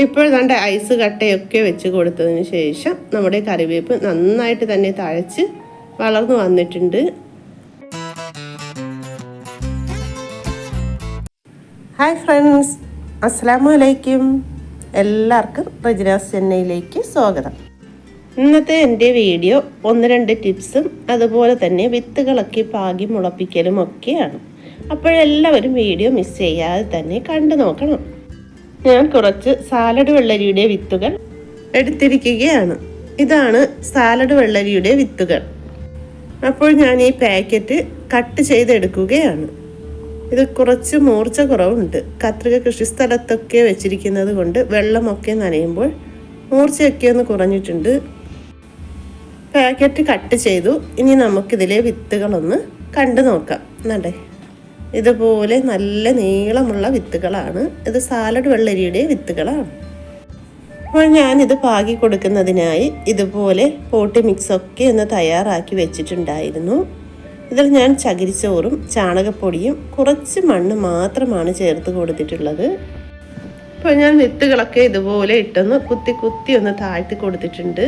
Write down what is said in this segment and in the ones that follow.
ഇപ്പോൾ രണ്ട് ഐസ് കട്ടയൊക്കെ വെച്ച് കൊടുത്തതിന് ശേഷം നമ്മുടെ കറിവേപ്പ് നന്നായിട്ട് തന്നെ തഴച്ച് വളർന്നു വന്നിട്ടുണ്ട്. ഹായ് ഫ്രണ്ട്സ് അസ്സാം വലൈക്കും എല്ലാവർക്കും റജിനാസ് ചെന്നൈയിലേക്ക് സ്വാഗതം. ഇന്നത്തെ എന്റെ വീഡിയോ ഒന്ന് രണ്ട് ടിപ്സും അതുപോലെ തന്നെ വിത്തുകളൊക്കെ പാകി മുളപ്പിക്കലും ഒക്കെയാണ്. അപ്പോഴെല്ലാവരും വീഡിയോ മിസ് ചെയ്യാതെ തന്നെ കണ്ടു നോക്കണം. ഞാൻ കുറച്ച് സാലഡ് വെള്ളരിയുടെ വിത്തുകൾ എടുത്തിരിക്കുകയാണ്. ഇതാണ് സാലഡ് വെള്ളരിയുടെ വിത്തുകൾ. അപ്പോൾ ഞാൻ ഈ പാക്കറ്റ് കട്ട് ചെയ്തെടുക്കുകയാണ്. ഇത് കുറച്ച് മൂർച്ച കുറവുണ്ട്. കത്രിക കൃഷിസ്ഥലത്തൊക്കെ വെച്ചിരിക്കുന്നത് കൊണ്ട് വെള്ളമൊക്കെ നനയുമ്പോൾ മൂർച്ചയൊക്കെ ഒന്ന് കുറഞ്ഞിട്ടുണ്ട്. പാക്കറ്റ് കട്ട് ചെയ്തു. ഇനി നമുക്കിതിലെ വിത്തുകളൊന്ന് കണ്ടു നോക്കാം. നടേ. ഇതുപോലെ നല്ല നീളമുള്ള വിത്തുകളാണ്. ഇത് സാലഡ് വെള്ളരിയുടെ വിത്തുകളാണ്. അപ്പോൾ ഞാനിത് പാകി കൊടുക്കുന്നതിനായി ഇതുപോലെ പോട്ടി മിക്സൊക്കെ ഒന്ന് തയ്യാറാക്കി വെച്ചിട്ടുണ്ടായിരുന്നു. ഇതിൽ ഞാൻ ചകിരിച്ചോറും ചാണകപ്പൊടിയും കുറച്ച് മണ്ണ് മാത്രമാണ് ചേർത്ത് കൊടുത്തിട്ടുള്ളത്. അപ്പോൾ ഞാൻ വിത്തുകളൊക്കെ ഇതുപോലെ ഇട്ടൊന്ന് കുത്തി കുത്തി ഒന്ന് താഴ്ത്തി കൊടുത്തിട്ടുണ്ട്.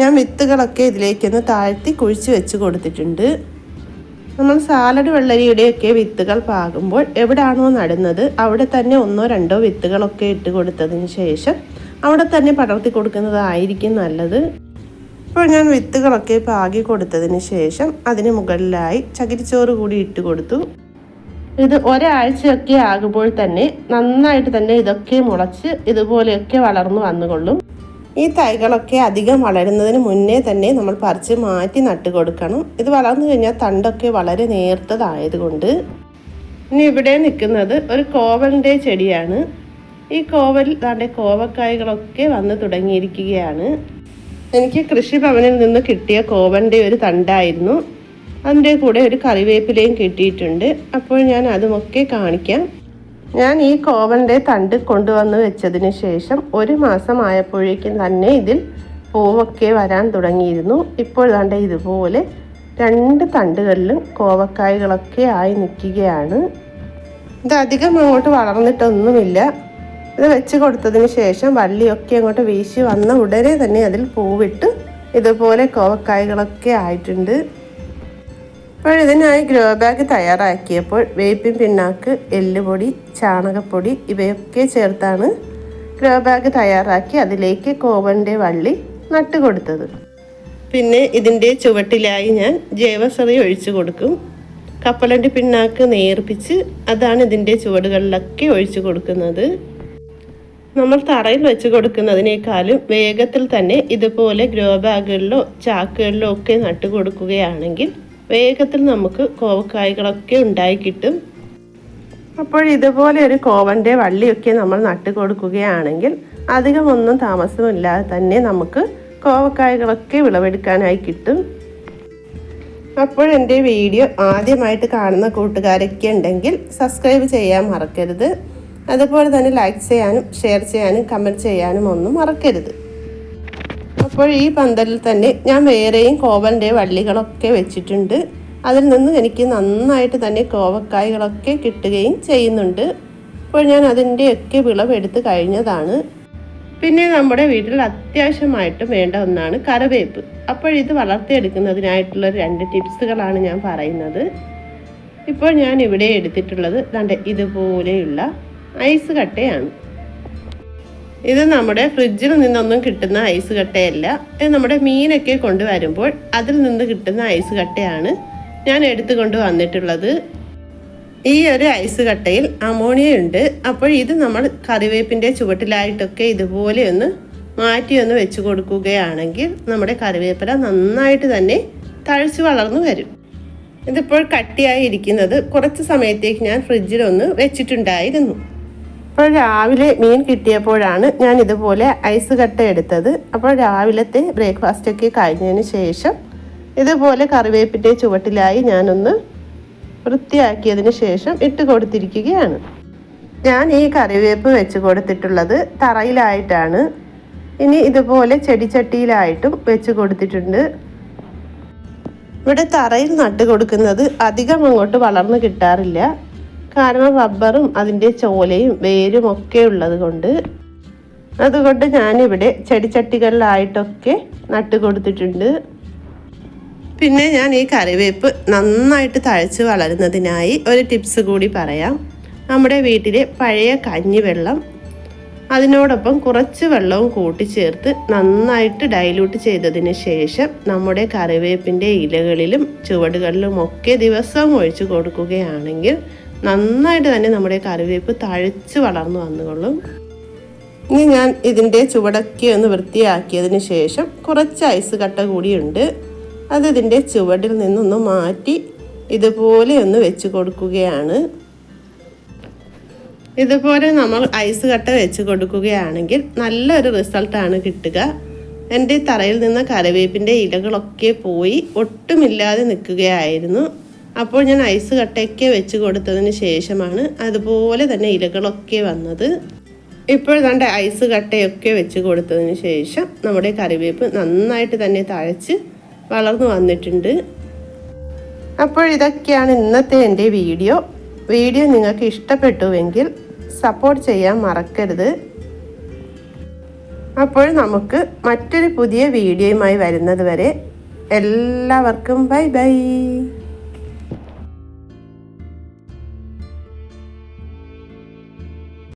ഞാൻ വിത്തുകളൊക്കെ ഇതിലേക്കൊന്ന് താഴ്ത്തി കുഴിച്ച് വെച്ച് കൊടുത്തിട്ടുണ്ട്. നമ്മൾ സാലഡ് വെള്ളരിയുടെയൊക്കെ വിത്തുകൾ പാകുമ്പോൾ എവിടാണോ നടുന്നത് അവിടെ തന്നെ ഒന്നോ രണ്ടോ വിത്തുകളൊക്കെ ഇട്ട് കൊടുത്തതിന് ശേഷം അവിടെ തന്നെ പടർത്തി കൊടുക്കുന്നതായിരിക്കും നല്ലത്. ഇപ്പോൾ ഞാൻ വിത്തുകളൊക്കെ പാകി കൊടുത്തതിന് ശേഷം അതിന് മുകളിലായി ചകിരിച്ചോറ് കൂടി ഇട്ട് കൊടുത്തു. ഇത് ഒരാഴ്ചയൊക്കെ ആകുമ്പോൾ തന്നെ നന്നായിട്ട് തന്നെ ഇതൊക്കെ മുളച്ച് ഇതുപോലെയൊക്കെ വളർന്നു വന്നുകൊള്ളും. ഈ തൈകളൊക്കെ അധികം വളരുന്നതിന് മുന്നേ തന്നെ നമ്മൾ പറിച്ച് മാറ്റി നട്ട് കൊടുക്കണം. ഇത് വളർന്നു കഴിഞ്ഞാൽ തണ്ടൊക്കെ വളരെ നേർത്തതായതുകൊണ്ട്. ഇനി ഇവിടെ നിൽക്കുന്നത് ഒരു കോവലിന്റെ ചെടിയാണ്. ഈ കോവൽ താണ്ടെ കോവക്കായ്കളൊക്കെ വന്ന് തുടങ്ങിയിരിക്കുകയാണ്. എനിക്ക് കൃഷിഭവനിൽ നിന്ന് കിട്ടിയ കോവന്റെ ഒരു തണ്ടായിരുന്നു. അതിന്റെ കൂടെ ഒരു കറിവേപ്പിലയും കിട്ടിയിട്ടുണ്ട്. അപ്പോൾ ഞാൻ അതുമൊക്കെ കാണിക്കാം. ഞാൻ ഈ കോവലിന്റെ തണ്ട് കൊണ്ടുവന്ന് വെച്ചതിന് ശേഷം ഒരു മാസമായപ്പോഴേക്കും തന്നെ ഇതിൽ പൂവൊക്കെ വരാൻ തുടങ്ങിയിരുന്നു. ഇപ്പോൾ കണ്ട ഇതുപോലെ രണ്ട് തണ്ടുകളിലും കോവക്കായകളൊക്കെ ആയി നിൽക്കുകയാണ്. ഇത് അധികം അങ്ങോട്ട് വളർന്നിട്ടൊന്നുമില്ല. ഇത് വെച്ച് കൊടുത്തതിന് ശേഷം വള്ളിയൊക്കെ അങ്ങോട്ട് വീശി വന്ന ഉടനെ തന്നെ അതിൽ പൂവിട്ട് ഇതുപോലെ കോവക്കായകളൊക്കെ ആയിട്ടുണ്ട്. അപ്പോൾ ഗ്രോ ബാഗ് തയ്യാറാക്കിയപ്പോൾ വേപ്പിൻ പിണ്ണാക്ക് എല്ലുപൊടി ചാണകപ്പൊടി ഇവയൊക്കെ ചേർത്താണ് ഗ്രോ ബാഗ് തയ്യാറാക്കി അതിലേക്ക് കോവന്റെ വള്ളി നട്ടുകൊടുത്തത്. പിന്നെ ഇതിന്റെ ചുവട്ടിലായി ഞാൻ ജൈവസറി ഒഴിച്ചു കൊടുക്കും. കപ്പലണ്ടി പിണ്ണാക്ക് നേർപ്പിച്ച് അതാണ് ഇതിന്റെ ചുവടുകളിലൊക്കെ ഒഴിച്ചു കൊടുക്കുന്നത്. നമ്മൾ തറയിൽ വെച്ച് കൊടുക്കുന്നതിനേക്കാളും വേഗത്തിൽ തന്നെ ഇതുപോലെ ഗ്രോ ബാഗുകളിലോ ചാക്കുകളിലോ ഒക്കെ നട്ടു കൊടുക്കുകയാണെങ്കിൽ വേഗത്തിൽ നമുക്ക് കോവക്കായകളൊക്കെ ഉണ്ടായി കിട്ടും. അപ്പോൾ ഇതുപോലെ ഒരു കോവന്റെ വള്ളിയൊക്കെ നമ്മൾ നട്ടു കൊടുക്കുകയാണെങ്കിൽ അധികം ഒന്നും താമസമില്ലാതെ തന്നെ നമുക്ക് കോവക്കായകളൊക്കെ വിളവെടുക്കാനായി കിട്ടും. അപ്പോൾ എന്റെ വീഡിയോ ആദ്യമായിട്ട് കാണുന്ന കൂട്ടുകാരൊക്കെ ഉണ്ടെങ്കിൽ സബ്സ്ക്രൈബ് ചെയ്യാൻ മറക്കരുത്. അതുപോലെ തന്നെ ലൈക്ക് ചെയ്യാനും ഷെയർ ചെയ്യാനും കമന്റ് ചെയ്യാനും ഒന്നും മറക്കരുത്. അപ്പോൾ ഈ പന്തലിൽ തന്നെ ഞാൻ വേറെയും കോവലിന്റെ വള്ളികളൊക്കെ വെച്ചിട്ടുണ്ട്. അതിൽ നിന്ന് എനിക്ക് നന്നായിട്ട് തന്നെ കോവക്കായകളൊക്കെ കിട്ടുകയും ചെയ്യുന്നുണ്ട്. അപ്പോൾ ഞാൻ അതിന്റെയൊക്കെ വിളവെടുത്ത് കഴിഞ്ഞതാണ്. പിന്നെ നമ്മുടെ വീട്ടിൽ അത്യാവശ്യമായിട്ടും വേണ്ട ഒന്നാണ് കറിവേപ്പ്. അപ്പോൾ ഇത് വളർത്തിയെടുക്കുന്നതിനായിട്ടുള്ള രണ്ട് ടിപ്സുകളാണ് ഞാൻ പറയുന്നത്. ഇപ്പോൾ ഞാൻ ഇവിടെ എടുത്തിട്ടുള്ളത് രണ്ട് ഇതുപോലെയുള്ള ഐസ് കട്ടയാണ്. ഇത് നമ്മുടെ ഫ്രിഡ്ജിൽ നിന്നൊന്നും കിട്ടുന്ന ഐസ് കട്ടയല്ല. ഇത് നമ്മുടെ മീനൊക്കെ കൊണ്ടുവരുമ്പോൾ അതിൽ നിന്ന് കിട്ടുന്ന ഐസ് കട്ടയാണ് ഞാൻ എടുത്തുകൊണ്ട് വന്നിട്ടുള്ളത്. ഈ ഒരു ഐസ് കട്ടയിൽ അമോണിയ ഉണ്ട്. അപ്പോൾ ഇത് നമ്മൾ കറിവേപ്പിന്റെ ചുവട്ടിലായിട്ടൊക്കെ ഇതുപോലെ ഒന്ന് മാറ്റി ഒന്ന് വെച്ച് കൊടുക്കുകയാണെങ്കിൽ നമ്മുടെ കറിവേപ്പില നന്നായിട്ട് തന്നെ തഴച്ചു വളർന്നു വരും. ഇതിപ്പോൾ കട്ടിയായി ഇരിക്കുന്നത് കുറച്ച് സമയത്തേക്ക് ഞാൻ ഫ്രിഡ്ജിലൊന്ന് വെച്ചിട്ടുണ്ടായിരുന്നു. അപ്പോൾ രാവിലെ മീൻ കിട്ടിയപ്പോഴാണ് ഞാൻ ഇതുപോലെ ഐസ് കട്ട എടുത്തത്. അപ്പോൾ രാവിലത്തെ ബ്രേക്ക്ഫാസ്റ്റ് ഒക്കെ കഴിഞ്ഞതിന് ശേഷം ഇതുപോലെ കറിവേപ്പിന്റെ ചുവട്ടിലായി ഞാനൊന്ന് വൃത്തിയാക്കിയതിന് ശേഷം ഇട്ട് കൊടുത്തിരിക്കുകയാണ്. ഞാൻ ഈ കറിവേപ്പ് വെച്ച് കൊടുത്തിട്ടുള്ളത് തറയിലായിട്ടാണ്. ഇനി ഇതുപോലെ ചെടിച്ചട്ടിയിലായിട്ടും വെച്ച് കൊടുത്തിട്ടുണ്ട്. ഇവിടെ തറയിൽ നട്ട് കൊടുക്കുന്നത് അധികം അങ്ങോട്ട് വളർന്നു കിട്ടാറില്ല. കാരണം റബ്ബറും അതിന്റെ ചോലയും വേരും ഒക്കെ ഉള്ളത് കൊണ്ട്. അതുകൊണ്ട് ഞാനിവിടെ ചെടിച്ചട്ടികളിലായിട്ടൊക്കെ നട്ട് കൊടുത്തിട്ടുണ്ട്. പിന്നെ ഞാൻ ഈ കറിവേപ്പ് നന്നായിട്ട് തഴച്ച് വളരുന്നതിനായി ഒരു ടിപ്സ് കൂടി പറയാം. നമ്മുടെ വീട്ടിലെ പഴയ കഞ്ഞിവെള്ളം അതിനോടൊപ്പം കുറച്ച് വെള്ളവും കൂട്ടിച്ചേർത്ത് നന്നായിട്ട് ഡൈലൂട്ട് ചെയ്തതിന് ശേഷം നമ്മുടെ കറിവേപ്പിന്റെ ഇലകളിലും ചുവടുകളിലും ഒക്കെ ദിവസവും ഒഴിച്ചു കൊടുക്കുകയാണെങ്കിൽ നന്നായിട്ട് തന്നെ നമ്മുടെ കറിവേപ്പ് തഴച്ച് വളർന്നു വന്നുകൊള്ളും. ഇനി ഞാൻ ഇതിന്റെ ചുവടൊക്കെ ഒന്ന് വൃത്തിയാക്കിയതിന് ശേഷം കുറച്ച് ഐസ് കട്ട കൂടിയുണ്ട്. അത് ഇതിന്റെ ചുവടിൽ നിന്നൊന്ന് മാറ്റി ഇതുപോലെ ഒന്ന് വെച്ച് കൊടുക്കുകയാണ്. ഇതുപോലെ നമ്മൾ ഐസ് കട്ട വെച്ച് കൊടുക്കുകയാണെങ്കിൽ നല്ലൊരു റിസൾട്ടാണ് കിട്ടുക. എന്റെ തറയിൽ നിന്ന് കറിവേപ്പിന്റെ ഇലകളൊക്കെ പോയി ഒട്ടുമില്ലാതെ നിൽക്കുകയായിരുന്നു. അപ്പോൾ ഞാൻ ഐസ് കട്ടയൊക്കെ വെച്ച് കൊടുത്തതിന് ശേഷമാണ് അതുപോലെ തന്നെ ഇലകളൊക്കെ വന്നത്. ഇപ്പോൾ തന്റെ ഐസ് കട്ടയൊക്കെ വെച്ച് കൊടുത്തതിന് ശേഷം നമ്മുടെ കറിവേപ്പ് നന്നായിട്ട് തന്നെ തഴച്ച് വളർന്നു വന്നിട്ടുണ്ട്. അപ്പോൾ ഇതൊക്കെയാണ് ഇന്നത്തെ എന്റെ വീഡിയോ. വീഡിയോ നിങ്ങൾക്ക് ഇഷ്ടപ്പെട്ടുവെങ്കിൽ സപ്പോർട്ട് ചെയ്യാൻ മറക്കരുത്. അപ്പോൾ നമുക്ക് മറ്റൊരു പുതിയ വീഡിയോയുമായി വരുന്നത് വരെ എല്ലാവർക്കും ബൈ ബൈ.